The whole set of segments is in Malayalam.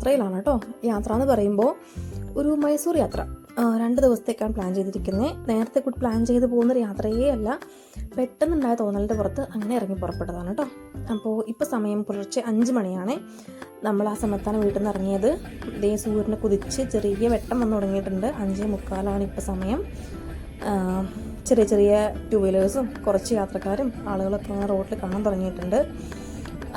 യാത്രയിലാണ് കേട്ടോ. യാത്ര എന്ന് പറയുമ്പോൾ ഒരു മൈസൂർ യാത്ര. രണ്ട് ദിവസത്തേക്കാണ് പ്ലാൻ ചെയ്തിരിക്കുന്നത് നേരത്തെ കൂടി പ്ലാൻ ചെയ്ത് പോകുന്നൊരു യാത്രയേ അല്ല. പെട്ടെന്നുണ്ടായ തോന്നലിന്റെ പുറത്ത് അങ്ങനെ ഇറങ്ങി പുറപ്പെട്ടതാണ് കേട്ടോ. അപ്പോൾ ഇപ്പോൾ സമയം പുലർച്ചെ അഞ്ച് മണിയാണ്. നമ്മൾ ആ സമയത്താണ് വീട്ടിൽ നിന്ന് ഇറങ്ങിയത്. ദേ സൂര്യനെ കുതിച്ച് ചെറിയ വെട്ടം വന്നു തുടങ്ങിയിട്ടുണ്ട്. അഞ്ചേ മുക്കാലാണ് ഇപ്പോൾ സമയം. ചെറിയ ചെറിയ ടു വീലേഴ്സും കുറച്ച് യാത്രക്കാരും ആളുകളൊക്കെ അങ്ങനെ റോഡിൽ കാണാൻ തുടങ്ങിയിട്ടുണ്ട്.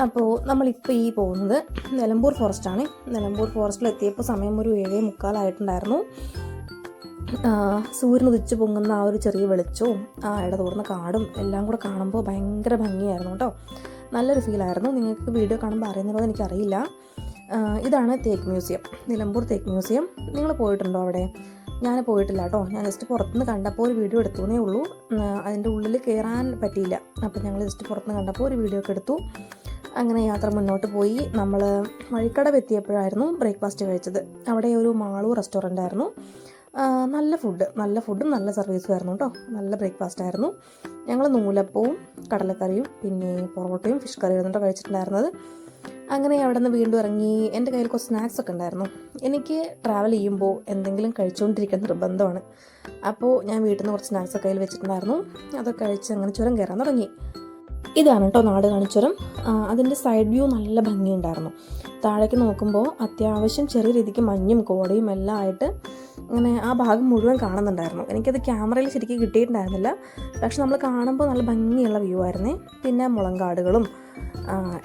അപ്പോൾ നമ്മളിപ്പോൾ ഈ പോകുന്നത് നിലമ്പൂർ ഫോറസ്റ്റാണ് നിലമ്പൂർ ഫോറസ്റ്റിൽ എത്തിയപ്പോൾ സമയം ഒരു ഏഴേ മുക്കാലായിട്ടുണ്ടായിരുന്നു സൂര്യൻ ഉദിച്ച് പൊങ്ങുന്ന ആ ഒരു ചെറിയ വെളിച്ചവും ആ ഇടതൂർന്ന കാടും എല്ലാം കൂടെ കാണുമ്പോൾ ഭയങ്കര ഭംഗിയായിരുന്നു കേട്ടോ. നല്ലൊരു ഫീലായിരുന്നു നിങ്ങൾക്ക് വീഡിയോ കാണുമ്പോൾ അറിയുന്നുള്ളത് എനിക്കറിയില്ല. ഇതാണ് തേക്ക് മ്യൂസിയം. നിലമ്പൂർ തേക്ക് മ്യൂസിയം. നിങ്ങൾ പോയിട്ടുണ്ടോ അവിടെ? ഞാൻ പോയിട്ടില്ല കേട്ടോ. ഞാൻ ജസ്റ്റ് പുറത്തുനിന്ന് കണ്ടപ്പോൾ ഒരു വീഡിയോ എടുത്തുവേ ഉള്ളൂ. അതിന്റെ ഉള്ളിൽ കയറാൻ പറ്റിയില്ല. അപ്പം ഞങ്ങൾ ജസ്റ്റ് പുറത്തുനിന്ന് കണ്ടപ്പോൾ ഒരു വീഡിയോ ഒക്കെ എടുത്തു. അങ്ങനെ യാത്ര മുന്നോട്ട് പോയി. നമ്മൾ വഴിക്കടവ് എത്തിയപ്പോഴായിരുന്നു ബ്രേക്ക്ഫാസ്റ്റ് കഴിച്ചത്. അവിടെ ഒരു മാളു റെസ്റ്റോറന്റ് ആയിരുന്നു. നല്ല ഫുഡ് നല്ല ഫുഡും നല്ല സർവീസും ആയിരുന്നു കേട്ടോ നല്ല ബ്രേക്ക്ഫാസ്റ്റ് ആയിരുന്നു. ഞങ്ങൾ നൂലപ്പവും കടലക്കറിയും പിന്നെ പൊറോട്ടയും ഫിഷ് കറിയും കേട്ടോ കഴിച്ചിട്ടുണ്ടായിരുന്നത്. അങ്ങനെ അവിടെ നിന്ന് വീണ്ടും ഇറങ്ങി എന്റെ കയ്യിൽ കുറച്ച് സ്നാക്സ് ഒക്കെ ഉണ്ടായിരുന്നു. എനിക്ക് ട്രാവൽ ചെയ്യുമ്പോൾ എന്തെങ്കിലും കഴിച്ചുകൊണ്ടിരിക്കാൻ നിർബന്ധമാണ് അപ്പോൾ ഞാൻ വീട്ടിൽ നിന്ന് കുറച്ച് സ്നാക്സ് കയ്യിൽ വെച്ചിട്ടുണ്ടായിരുന്നു. അതൊക്കെ കഴിച്ച് അങ്ങനെ ചുരം കയറാൻ തുടങ്ങി. ഇതാണ് കേട്ടോ നാട് കാണിച്ചുരം അതിന്റെ സൈഡ് വ്യൂ നല്ല ഭംഗിയുണ്ടായിരുന്നു. താഴേക്ക് നോക്കുമ്പോൾ അത്യാവശ്യം ചെറിയ രീതിക്ക് മഞ്ഞും കോടയും എല്ലാം ആയിട്ട് അങ്ങനെ ആ ഭാഗം മുഴുവൻ കാണുന്നുണ്ടായിരുന്നു. എനിക്കത് ക്യാമറയിൽ ശരിക്കും കിട്ടിയിട്ടുണ്ടായിരുന്നില്ല. പക്ഷെ നമ്മൾ കാണുമ്പോൾ നല്ല ഭംഗിയുള്ള വ്യൂ ആയിരുന്നു. പിന്നെ മുളങ്കാടുകളും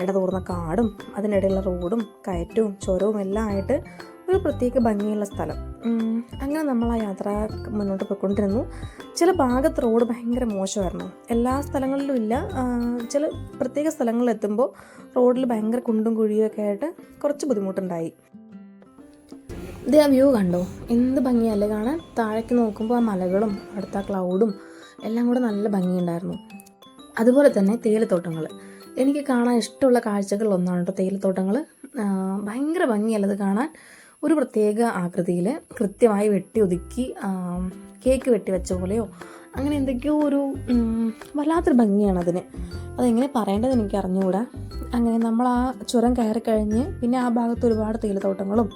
ഇടതൂർന്ന കാടും അതിനിടയിലുള്ള റോഡും കയറ്റവും ചുരവും എല്ലാം ആയിട്ട് ഒരു പ്രത്യേക ഭംഗിയുള്ള സ്ഥലം. അങ്ങനെ നമ്മൾ ആ യാത്ര മുന്നോട്ട് പോയിക്കൊണ്ടിരുന്നു. ചില ഭാഗത്ത് റോഡ് ഭയങ്കര മോശമായിരുന്നു. എല്ലാ സ്ഥലങ്ങളിലും ഇല്ല. ചില പ്രത്യേക സ്ഥലങ്ങളിൽ എത്തുമ്പോൾ റോഡിൽ ഭയങ്കര കുണ്ടും കുഴിയൊക്കെ ആയിട്ട് കുറച്ച് ബുദ്ധിമുട്ടുണ്ടായി. ഇത് ആ വ്യൂ കണ്ടോ? എന്ത് ഭംഗിയല്ലേ കാണാൻ? താഴേക്ക് നോക്കുമ്പോൾ ആ മലകളും അടുത്ത ക്ലൗഡും എല്ലാം കൂടെ നല്ല ഭംഗിയുണ്ടായിരുന്നു. അതുപോലെ തന്നെ തേയിലത്തോട്ടങ്ങൾ. എനിക്ക് കാണാൻ ഇഷ്ടമുള്ള കാഴ്ചകളിലൊന്നാണ് കേട്ടോ തേയിലത്തോട്ടങ്ങൾ. ഭയങ്കര ഭംഗിയല്ലത് കാണാൻ? ഒരു പ്രത്യേക ആകൃതിയിൽ കൃത്യമായി വെട്ടി ഒതുക്കി കേക്ക് വെട്ടി വെച്ച പോലെയോ അങ്ങനെ എന്തൊക്കെയോ ഒരു വല്ലാത്തൊരു ഭംഗിയാണ് അതിന്. അതെങ്ങനെ പറയേണ്ടത് എനിക്ക് അറിഞ്ഞുകൂടാ അങ്ങനെ നമ്മൾ ആ ചുരം കയറി കഴിഞ്ഞ് പിന്നെ ആ ഭാഗത്ത് ഒരുപാട് തേയിലത്തോട്ടങ്ങളും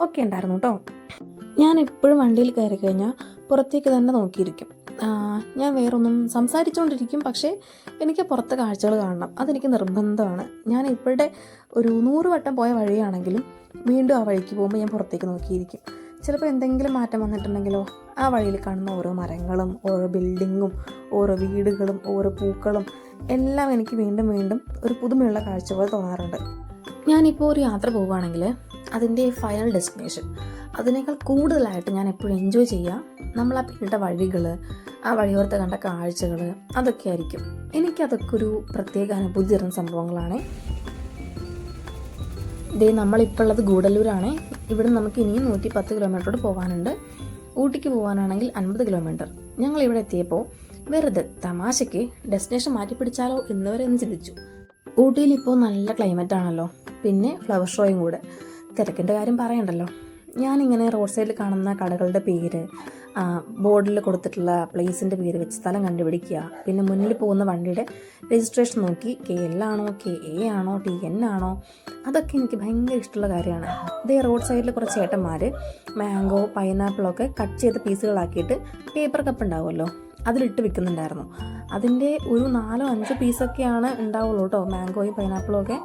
ഒക്കെ ഉണ്ടായിരുന്നു കേട്ടോ. ഞാൻ എപ്പോഴും വണ്ടിയിൽ കയറി കഴിഞ്ഞാൽ പുറത്തേക്ക് തന്നെ നോക്കിയിരിക്കും. ഞാൻ വേറൊന്നും സംസാരിച്ചുകൊണ്ടിരിക്കും പക്ഷേ എനിക്ക് പുറത്തെ കാഴ്ചകൾ കാണണം. അതെനിക്ക് നിർബന്ധമാണ്. ഞാൻ ഇപ്പോഴത്തെ ഒരു നൂറ് വട്ടം പോയ വഴിയാണെങ്കിലും വീണ്ടും ആ വഴിക്ക് പോകുമ്പോൾ ഞാൻ പുറത്തേക്ക് നോക്കിയിരിക്കും. ചിലപ്പോൾ എന്തെങ്കിലും മാറ്റം വന്നിട്ടുണ്ടെങ്കിലോ ആ വഴിയിൽ കാണുന്ന ഓരോ മരങ്ങളും ഓരോ ബിൽഡിങ്ങും ഓരോ വീടുകളും ഓരോ പൂക്കളും എല്ലാം എനിക്ക് വീണ്ടും വീണ്ടും ഒരു പുതുമയുള്ള കാഴ്ച പോലെ തോന്നാറുണ്ട്. ഞാനിപ്പോൾ ഒരു യാത്ര പോവുകയാണെങ്കിൽ അതിന്റെ ഫൈനൽ ഡെസ്റ്റിനേഷൻ അതിനേക്കാൾ കൂടുതലായിട്ട് ഞാൻ എപ്പോഴും എൻജോയ് ചെയ്യുക നമ്മൾ ആ പിന്നിട്ട വഴികൾ ആ വഴിയോരത്ത് കണ്ട കാഴ്ചകൾ അതൊക്കെ ആയിരിക്കും. എനിക്കതൊക്കെ ഒരു പ്രത്യേക അനുഭൂതി തരുന്ന സംഭവങ്ങളാണ്. ഇതേ നമ്മളിപ്പോൾ ഉള്ളത് ഗൂഡല്ലൂരാണ്. ഇവിടെ നമുക്ക് ഇനിയും നൂറ്റി പത്ത് കിലോമീറ്ററോട് പോകാനുണ്ട് ഊട്ടിക്ക് പോകാനാണെങ്കിൽ അൻപത് കിലോമീറ്റർ ഞങ്ങൾ ഇവിടെ എത്തിയപ്പോൾ വെറുതെ തമാശയ്ക്ക് ഡെസ്റ്റിനേഷൻ മാറ്റി പിടിച്ചാലോ എന്ന് വരെ ഒന്ന് ചിന്തിച്ചു. ഊട്ടിയിൽ ഇപ്പോൾ നല്ല ക്ലൈമറ്റ് ആണല്ലോ. പിന്നെ ഫ്ലവർ ഷോയും കൂടെ. തിരക്കിന്റെ കാര്യം പറയണ്ടല്ലോ. ഞാനിങ്ങനെ റോഡ് സൈഡിൽ കാണുന്ന കടകളുടെ പേര് ബോർഡിൽ കൊടുത്തിട്ടുള്ള പ്ലേസിന്റെ പേര് വെച്ച് സ്ഥലം കണ്ടുപിടിക്കുക പിന്നെ മുന്നിൽ പോകുന്ന വണ്ടിയുടെ രജിസ്ട്രേഷൻ നോക്കി കെ എൽ ആണോ കെ എ ആണോ ടി എൻ ആണോ അതൊക്കെ എനിക്ക് ഭയങ്കര ഇഷ്ടമുള്ള കാര്യമാണ്. ഇതേ റോഡ് സൈഡിൽ കുറച്ച് ചേട്ടന്മാർ മാംഗോ പൈനാപ്പിളൊക്കെ കട്ട് ചെയ്ത പീസുകളാക്കിയിട്ട് പേപ്പർ കപ്പ് ഉണ്ടാവുമല്ലോ. അതിലിട്ട് വിൽക്കുന്നുണ്ടായിരുന്നു അതിന്റെ ഒരു നാലോ അഞ്ചോ പീസൊക്കെയാണ് ഉണ്ടാവുള്ളൂ കേട്ടോ മാംഗോയും പൈനാപ്പിളും ഒക്കെ.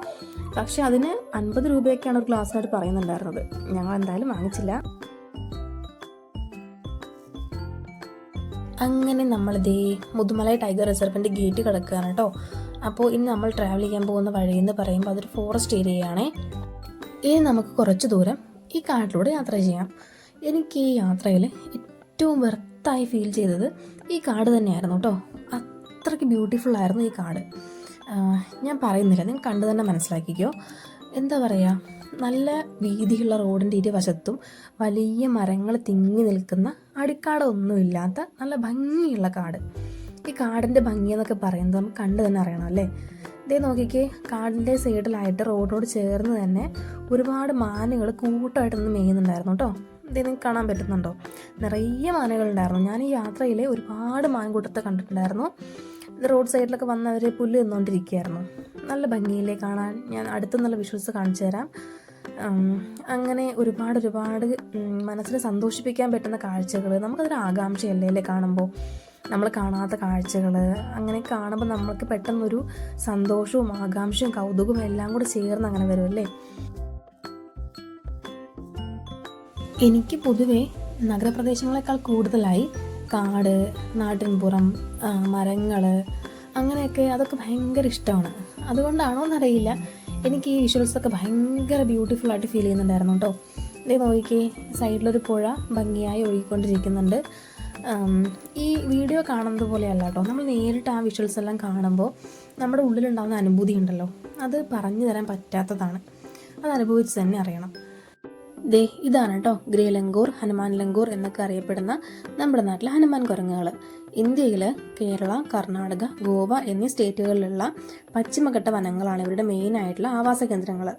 പക്ഷേ അതിന് അൻപത് രൂപയൊക്കെയാണ് ഒരു ഗ്ലാസ്സിനായിട്ട് പറയുന്നുണ്ടായിരുന്നത്. ഞങ്ങൾ എന്തായാലും വാങ്ങിച്ചില്ല. അങ്ങനെ നമ്മൾ ദേ മുതുമലൈ ടൈഗർ റിസർവിന്റെ ഗേറ്റ് കിടക്കുകയാണ് കേട്ടോ. അപ്പോൾ ഇനി നമ്മൾ ട്രാവൽ ചെയ്യാൻ പോകുന്ന വഴി എന്ന് പറയുമ്പോൾ അതൊരു ഫോറസ്റ്റ് ഏരിയയാണ് ഇനി നമുക്ക് കുറച്ച് ദൂരം ഈ കാട്ടിലൂടെ യാത്ര ചെയ്യാം. എനിക്ക് ഈ യാത്രയിൽ ഏറ്റവും വെർത്തായി ഫീൽ ചെയ്തത് ഈ കാട് തന്നെയായിരുന്നു കേട്ടോ അത്രയ്ക്ക് ബ്യൂട്ടിഫുൾ ആയിരുന്നു ഈ കാട്. ഞാൻ പറയുന്നില്ല. നിങ്ങൾ കണ്ടു തന്നെ മനസ്സിലാക്കിക്കോ. എന്താ പറയുക നല്ല വീതിയുള്ള റോഡിന്റെ ഇരുവശത്തും വലിയ മരങ്ങൾ തിങ്ങി നിൽക്കുന്ന അടിക്കാടൊന്നുമില്ലാത്ത നല്ല ഭംഗിയുള്ള കാട്. ഈ കാടിന്റെ ഭംഗി എന്നൊക്കെ പറയുന്നത് നമുക്ക് കണ്ടു തന്നെ അറിയണം അല്ലേ? ഇതേ നോക്കിക്കേ കാടിന്റെ സൈഡിലായിട്ട് റോഡിനോട് ചേർന്ന് തന്നെ ഒരുപാട് മാനുകൾ കൂട്ടമായിട്ട് നിന്ന് മേയുന്നുണ്ടായിരുന്നു കേട്ടോ ഇതേ കാണാൻ പറ്റുന്നുണ്ടോ? നിറയെ മാനകളുണ്ടായിരുന്നു ഞാൻ ഈ യാത്രയിൽ ഒരുപാട് മാൻകൂട്ടത്തെ കണ്ടിട്ടുണ്ടായിരുന്നു. റോഡ് സൈഡിലൊക്കെ വന്നവർ പുല്ല് നിന്നുകൊണ്ടിരിക്കുകയായിരുന്നു നല്ല ഭംഗിയിലേ കാണാൻ. ഞാൻ അടുത്തു നല്ല വിഷ്വൽസ് കാണിച്ചു തരാം. അങ്ങനെ ഒരുപാട് ഒരുപാട് മനസ്സിനെ സന്തോഷിപ്പിക്കാൻ പറ്റുന്ന കാഴ്ചകൾ നമുക്കതൊരു ആകാംക്ഷയല്ലേ അല്ലേ കാണുമ്പോൾ നമ്മൾ കാണാത്ത കാഴ്ചകൾ അങ്ങനെ കാണുമ്പോൾ നമുക്ക് പെട്ടെന്നൊരു സന്തോഷവും ആകാംക്ഷയും കൗതുകവും എല്ലാം കൂടെ ചേർന്ന് അങ്ങനെ വരുമല്ലേ എനിക്ക് പൊതുവേ നഗരപ്രദേശങ്ങളെക്കാൾ കൂടുതലായി കാട് നാട്ടിൻപുറം മരങ്ങൾ അങ്ങനെയൊക്കെ അതൊക്കെ ഭയങ്കര ഇഷ്ടമാണ്. അതുകൊണ്ടാണോ എന്നറിയില്ല. എനിക്ക് ഈ വിഷ്വൽസൊക്കെ ഭയങ്കര ബ്യൂട്ടിഫുൾ ആയിട്ട് ഫീൽ ചെയ്യുന്നുണ്ടായിരുന്നു കേട്ടോ ഇതേ നോക്കിക്കേ സൈഡിലൊരു പുഴ ഭംഗിയായി ഒഴുകിക്കൊണ്ടിരിക്കുന്നുണ്ട്. ഈ വീഡിയോ കാണുന്നത് പോലെയല്ല കേട്ടോ നമ്മൾ നേരിട്ട് ആ വിഷ്വൽസ് എല്ലാം കാണുമ്പോൾ നമ്മുടെ ഉള്ളിലുണ്ടാകുന്ന അനുഭൂതി ഉണ്ടല്ലോ. അത് പറഞ്ഞു തരാൻ പറ്റാത്തതാണ്. അത് അനുഭവിച്ച് തന്നെ അറിയണം. ദേ ഇതാണ് കേട്ടോ ഗ്രേ ലങ്കൂർ ഹനുമാൻ ലങ്കൂർ എന്നൊക്കെ അറിയപ്പെടുന്ന നമ്മുടെ നാട്ടിലെ ഹനുമാൻ കുരങ്ങുകൾ ഇന്ത്യയിൽ കേരള കർണാടക ഗോവ എന്നീ സ്റ്റേറ്റുകളിലുള്ള പശ്ചിമഘട്ട വനങ്ങളാണ് ഇവരുടെ മെയിൻ ആയിട്ടുള്ള ആവാസ കേന്ദ്രങ്ങൾ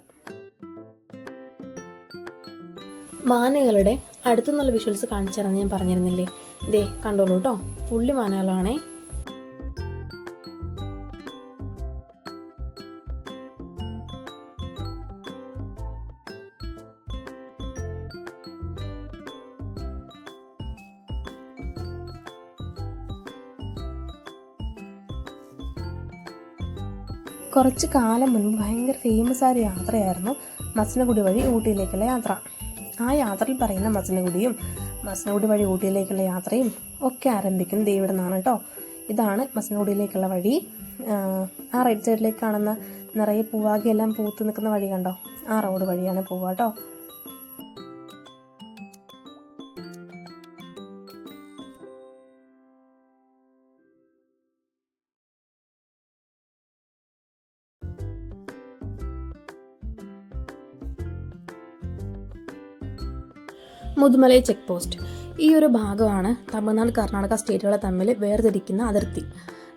മാനകളുടെ അടുത്തുനിന്നുള്ള വിഷ്വൽസ് കാണിച്ചു ഞാൻ പറഞ്ഞിരുന്നില്ലേ? ദേ കണ്ടോളൂ കേട്ടോ പുള്ളി മാനകളാണേ. കുറച്ച് കാലം മുൻപ് ഭയങ്കര ഫേമസ് ആയ ഒരു യാത്രയായിരുന്നു മസനഗുഡി വഴി ഊട്ടിയിലേക്കുള്ള യാത്ര. ആ യാത്രയിൽ പറയുന്ന മസനഗുഡിയും മസനഗുഡി വഴി ഊട്ടിയിലേക്കുള്ള യാത്രയും ഒക്കെ ആരംഭിക്കുന്നത് ഇവിടെ നിന്നാണ് കേട്ടോ. ഇതാണ് മസനഗുഡിയിലേക്കുള്ള വഴി. ആ റൈറ്റ് സൈഡിലേക്ക് കാണുന്ന നിറയെ പൂവാകിയെല്ലാം പൂത്ത് നിൽക്കുന്ന വഴി കണ്ടോ? ആ റോഡ് വഴിയാണ് പോവുക കേട്ടോ. Mudumalai check post. ഈ ഒരു ഭാഗമാണ് തമിഴ്നാട് കർണാടക സ്റ്റേറ്റുകളെ തമ്മിൽ വേർതിരിക്കുന്ന അതിർത്തി.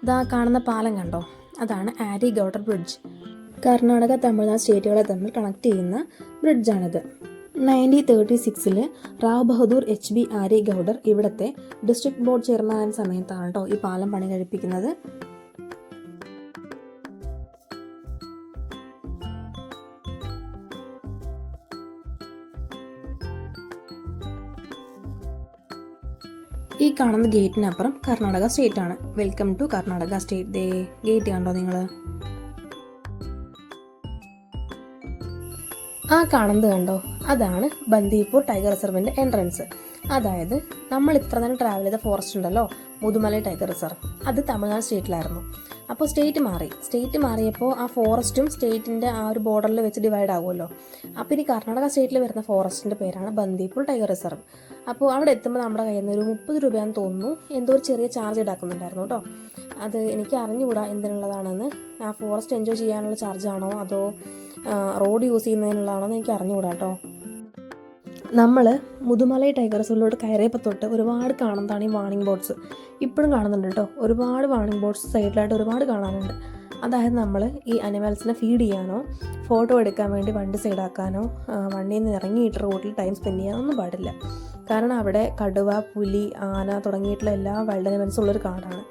ഇതാ കാണുന്ന പാലം കണ്ടോ? അതാണ് ആരി ഗൗഡർ ബ്രിഡ്ജ്. കർണാടക തമിഴ്നാട് സ്റ്റേറ്റുകളെ തമ്മിൽ കണക്ട് ചെയ്യുന്ന ബ്രിഡ്ജാണിത്. നയന്റീൻ തേർട്ടി സിക്സിൽ റാവ് ബഹദൂർ എച്ച് ബി ആരി ഗൗഡർ ഇവിടുത്തെ ഡിസ്ട്രിക്ട് ബോർഡ് ചെയർമാൻ സമയത്താണ് കേട്ടോ ഈ പാലം പണി കഴിപ്പിക്കുന്നത് കാണുന്ന ഗേറ്റിനപ്പുറം കർണാടക സ്റ്റേറ്റ് ആണ്. വെൽക്കം ടു കർണാടക സ്റ്റേറ്റ് ദേ ഗേറ്റ് കണ്ടോ നിങ്ങൾ ആ കാണുന്നത് കണ്ടോ? അതാണ് ബന്ദീപൂർ ടൈഗർ റിസർവിന്റെ എൻട്രൻസ് അതായത് നമ്മൾ ഇത്ര നേരം ട്രാവൽ ചെയ്ത ഫോറസ്റ്റ് ഉണ്ടല്ലോ മുതുമല ടൈഗർ റിസർവ് അത് തമിഴ്നാട് സ്റ്റേറ്റിലായിരുന്നു അപ്പോൾ സ്റ്റേറ്റ് മാറി. സ്റ്റേറ്റ് മാറിയപ്പോൾ ആ ഫോറസ്റ്റും സ്റ്റേറ്റിന്റെ ആ ഒരു ബോർഡറിൽ വെച്ച് ഡിവൈഡ് ആകുമല്ലോ അപ്പോൾ ഇനി കർണാടക സ്റ്റേറ്റിൽ വരുന്ന ഫോറസ്റ്റിന്റെ പേരാണ് ബന്ദീപൂർ ടൈഗർ റിസർവ് അപ്പോൾ അവിടെ എത്തുമ്പോൾ നമ്മുടെ കയ്യിൽ നിന്ന് ഒരു മുപ്പത് രൂപയാണെന്ന് തോന്നുന്നു. എന്തോ ഒരു ചെറിയ ചാർജ് ഈടാക്കുന്നുണ്ടായിരുന്നു കേട്ടോ അത് എനിക്ക് അറിഞ്ഞുകൂടാ എന്തിനുള്ളതാണെന്ന്. ആ ഫോറസ്റ്റ് എൻജോയ് ചെയ്യാനുള്ള ചാർജാണോ അതോ റോഡ് യൂസ് ചെയ്യുന്നതിനുള്ളതാണോ എന്ന് എനിക്ക് അറിഞ്ഞുകൂടാ കേട്ടോ നമ്മൾ മുതുമലൈ ടൈഗർ റിസർവിലോട്ട് കയറിയപ്പോൾ തൊട്ട് ഒരുപാട് കാണുന്നതാണ് ഈ വാണിംഗ് ബോർഡ്സ് ഇപ്പോഴും കാണുന്നുണ്ട് കേട്ടോ ഒരുപാട് വാണിംഗ് ബോർഡ്സ് സൈഡിലായിട്ട് ഒരുപാട് കാണാനുണ്ട്. അതായത് നമ്മൾ ഈ അനിമൽസിനെ ഫീഡ് ചെയ്യാനോ ഫോട്ടോ എടുക്കാൻ വേണ്ടി വണ്ടി സൈഡാക്കാനോ വണ്ടിയിൽ നിന്ന് ഇറങ്ങിയിട്ട് റോഡിൽ ടൈം സ്പെൻഡ് ചെയ്യാനൊന്നും പാടില്ല. കാരണം അവിടെ കടുവ പുലി ആന തുടങ്ങിയിട്ടുള്ള എല്ലാ വൈൽഡ് അനിമൽസും ഉള്ളൊരു കാടാണ്.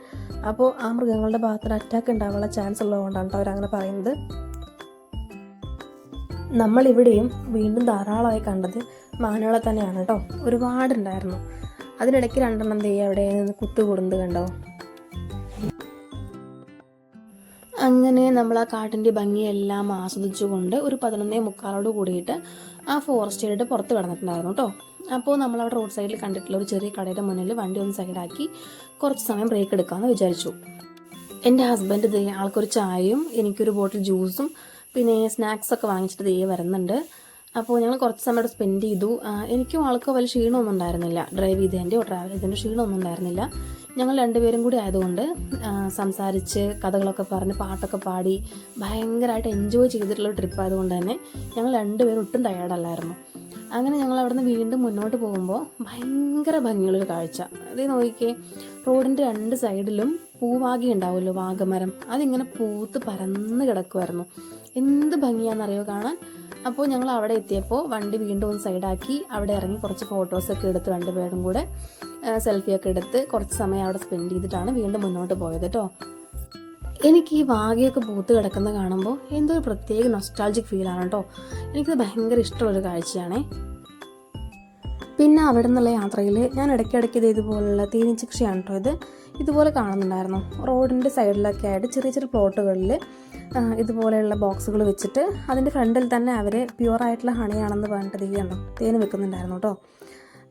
അപ്പോൾ ആ മൃഗങ്ങളുടെ ഭാഗത്തിന് അറ്റാക്ക് ഉണ്ടാവാനുള്ള ചാൻസ് ഉള്ളതുകൊണ്ടാണ് കേട്ടോ അവരങ്ങനെ പറയുന്നത്. നമ്മളിവിടെയും വീണ്ടും ധാരാളമായി കണ്ടത് മാനുകളെ തന്നെയാണ് കേട്ടോ ഒരുപാടുണ്ടായിരുന്നു. അതിനിടയ്ക്ക് രണ്ടെണ്ണം ദേ അവിടെ നിന്ന് കുത്തുകൂടുന്നത് കണ്ടോ? അങ്ങനെ നമ്മൾ ആ കാട്ടിന്റെ ഭംഗിയെല്ലാം ആസ്വദിച്ചുകൊണ്ട് ഒരു പതിനൊന്നേ മുക്കാലോട് കൂടിയിട്ട് ആ ഫോറസ്റ്റ് ഏരിയയുടെ പുറത്ത് കിടന്നിട്ടുണ്ടായിരുന്നു കേട്ടോ. അപ്പോൾ നമ്മൾ അവിടെ റോഡ് സൈഡിൽ കണ്ടിട്ടുള്ള ഒരു ചെറിയ കടയുടെ മുന്നിൽ വണ്ടി ഒന്ന് സൈഡാക്കി കുറച്ച് സമയം ബ്രേക്ക് എടുക്കാമെന്ന് വിചാരിച്ചു. എന്റെ ഹസ്ബൻഡ് ദേ ആൾക്കൊരു ചായയും എനിക്കൊരു ബോട്ടിൽ ജ്യൂസും പിന്നെ സ്നാക്സ് ഒക്കെ വാങ്ങിച്ചിട്ട് ദേ വരുന്നുണ്ട്. അപ്പോൾ ഞങ്ങൾ കുറച്ച് സമയം സ്പെൻഡ് ചെയ്തു. എനിക്കും ആൾക്ക് വലിയ ക്ഷീണമൊന്നും ഉണ്ടായിരുന്നില്ല. ഡ്രൈവ് ചെയ്തതിന്റെയോ ട്രാവൽ ചെയ്തതിന്റെ ക്ഷീണമൊന്നും ഉണ്ടായിരുന്നില്ല. ഞങ്ങൾ രണ്ടുപേരും കൂടി ആയതുകൊണ്ട് സംസാരിച്ച് കഥകളൊക്കെ പറഞ്ഞ് പാട്ടൊക്കെ പാടി ഭയങ്കരമായിട്ട് എൻജോയ് ചെയ്തിട്ടുള്ള ട്രിപ്പ് ആയതുകൊണ്ട് തന്നെ ഞങ്ങൾ രണ്ടുപേരും ഒട്ടും ടയേർഡല്ലായിരുന്നു അങ്ങനെ ഞങ്ങൾ അവിടെ നിന്ന് വീണ്ടും മുന്നോട്ട് പോകുമ്പോൾ ഭയങ്കര ഭംഗിയുള്ളൊരു കാഴ്ച. അത് നോക്കിക്കേ റോഡിന്റെ രണ്ട് സൈഡിലും പൂവാകി ഉണ്ടാവുമല്ലോ വാഗമരം. അതിങ്ങനെ പൂത്ത് പരന്ന് കിടക്കുമായിരുന്നു എന്ത് ഭംഗിയാണെന്നറിയോ കാണാൻ? അപ്പോൾ ഞങ്ങൾ അവിടെ എത്തിയപ്പോൾ വണ്ടി വീണ്ടും ഒന്ന് സൈഡാക്കി അവിടെ ഇറങ്ങി കുറച്ച് ഫോട്ടോസൊക്കെ എടുത്ത് രണ്ടുപേരും കൂടെ സെൽഫിയൊക്കെ എടുത്ത് കുറച്ച് സമയം അവിടെ സ്പെൻഡ് ചെയ്തിട്ടാണ് വീണ്ടും മുന്നോട്ട് പോയത് കേട്ടോ എനിക്ക് ഈ വാഗയൊക്കെ പൂത്ത് കിടക്കുന്ന കാണുമ്പോൾ എന്തോ ഒരു പ്രത്യേക നൊസ്റ്റാൾജിക് ഫീലാണ് കേട്ടോ എനിക്കത് ഭയങ്കര ഇഷ്ടമുള്ളൊരു കാഴ്ചയാണേ. പിന്നെ അവിടെ നിന്നുള്ള യാത്രയിൽ ഞാൻ ഇടയ്ക്കിടയ്ക്ക് ഇത് ഇതുപോലുള്ള തേനീച്ച കൃഷിയാണ് കേട്ടോ ഇത്. ഇതുപോലെ കാണുന്നുണ്ടായിരുന്നു. റോഡിന്റെ സൈഡിലൊക്കെ ആയിട്ട് ചെറിയ ചെറിയ പ്ലോട്ടുകളിൽ ഇതുപോലെയുള്ള ബോക്സുകൾ വെച്ചിട്ട് അതിന്റെ ഫ്രണ്ടിൽ തന്നെ അവർ പ്യുവറായിട്ടുള്ള ഹണിയാണെന്ന് പറഞ്ഞിട്ട് ഇത് കണ്ടോ? തേൻ വെക്കുന്നുണ്ടായിരുന്നു കേട്ടോ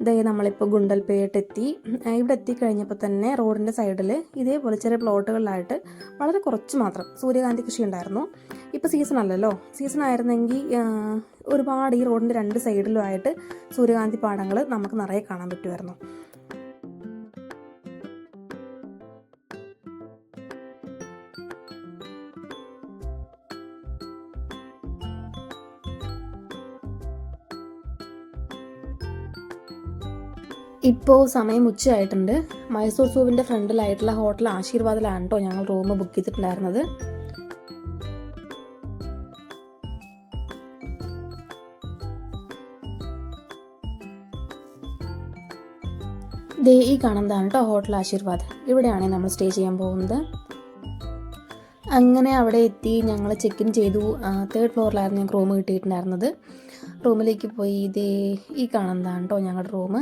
ദേ നമ്മളിപ്പോൾ ഗുണ്ടൽപേട്ടെത്തി ഇവിടെ എത്തിക്കഴിഞ്ഞപ്പോൾ തന്നെ റോഡിന്റെ സൈഡിൽ ഇതേപോലെ ചെറിയ പ്ലോട്ടുകളിലായിട്ട് വളരെ കുറച്ച് മാത്രം സൂര്യകാന്തി കൃഷി ഉണ്ടായിരുന്നു. ഇപ്പോൾ സീസൺ അല്ലല്ലോ. സീസൺ ആയിരുന്നെങ്കിൽ ഒരുപാട് ഈ റോഡിന്റെ രണ്ട് സൈഡിലുമായിട്ട് സൂര്യകാന്തി പാടങ്ങൾ നമുക്ക് നിറയെ കാണാൻ പറ്റുമായിരുന്നു. ഇപ്പോൾ സമയം ഉച്ചയായിട്ടുണ്ട്. മൈസൂർ സൂവിന്റെ ഫ്രണ്ടിലായിട്ടുള്ള ഹോട്ടൽ ആശീർവാദിലാണ് കേട്ടോ ഞങ്ങൾ റൂം ബുക്ക് ചെയ്തിട്ടുണ്ടായിരുന്നത്. ദേ ഈ കാണുന്നതാണ് കേട്ടോ ഹോട്ടൽ ആശീർവാദ്. ഇവിടെയാണ് നമ്മൾ സ്റ്റേ ചെയ്യാൻ പോകുന്നത്. അങ്ങനെ അവിടെ എത്തി ഞങ്ങൾ ചെക്ക് ഇൻ ചെയ്തു. തേർഡ് ഫ്ലോറിലായിരുന്നു ഞങ്ങൾക്ക് റൂം കിട്ടിയിട്ടുണ്ടായിരുന്നത്. റൂമിലേക്ക് പോയി ഇതേ ഈ കാണുന്നതാണ് കേട്ടോ ഞങ്ങളുടെ റൂം.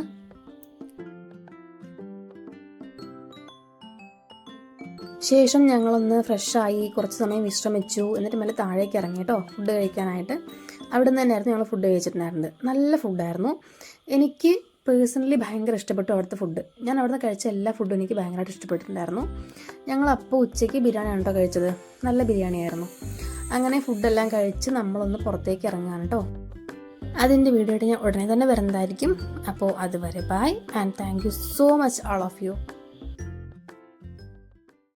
ശേഷം ഞങ്ങളൊന്ന് ഫ്രഷായി കുറച്ച് സമയം വിശ്രമിച്ചു. എന്നിട്ട് മേലെ താഴേക്ക് ഇറങ്ങി കേട്ടോ ഫുഡ് കഴിക്കാനായിട്ട്. അവിടെ നിന്ന് തന്നെയായിരുന്നു ഞങ്ങൾ ഫുഡ് കഴിച്ചിട്ടുണ്ടായിരുന്നത്. നല്ല ഫുഡായിരുന്നു എനിക്ക് പേഴ്സണലി ഭയങ്കര ഇഷ്ടപ്പെട്ടു അവിടുത്തെ ഫുഡ് ഞാൻ അവിടുന്ന് കഴിച്ച എല്ലാ ഫുഡും എനിക്ക് ഭയങ്കരമായിട്ട് ഇഷ്ടപ്പെട്ടിട്ടുണ്ടായിരുന്നു. ഞങ്ങൾ അപ്പോൾ ഉച്ചയ്ക്ക് ബിരിയാണിയാണ് കേട്ടോ കഴിച്ചത്. നല്ല ബിരിയാണിയായിരുന്നു അങ്ങനെ ഫുഡെല്ലാം കഴിച്ച് നമ്മളൊന്ന് പുറത്തേക്ക് ഇറങ്ങുകയാണ് കേട്ടോ. അതിന്റെ വീഡിയോ ആയിട്ട് ഞാൻ ഉടനെ തന്നെ വരുന്നതായിരിക്കും. അപ്പോൾ അതുവരെ bye and thank you so much all of you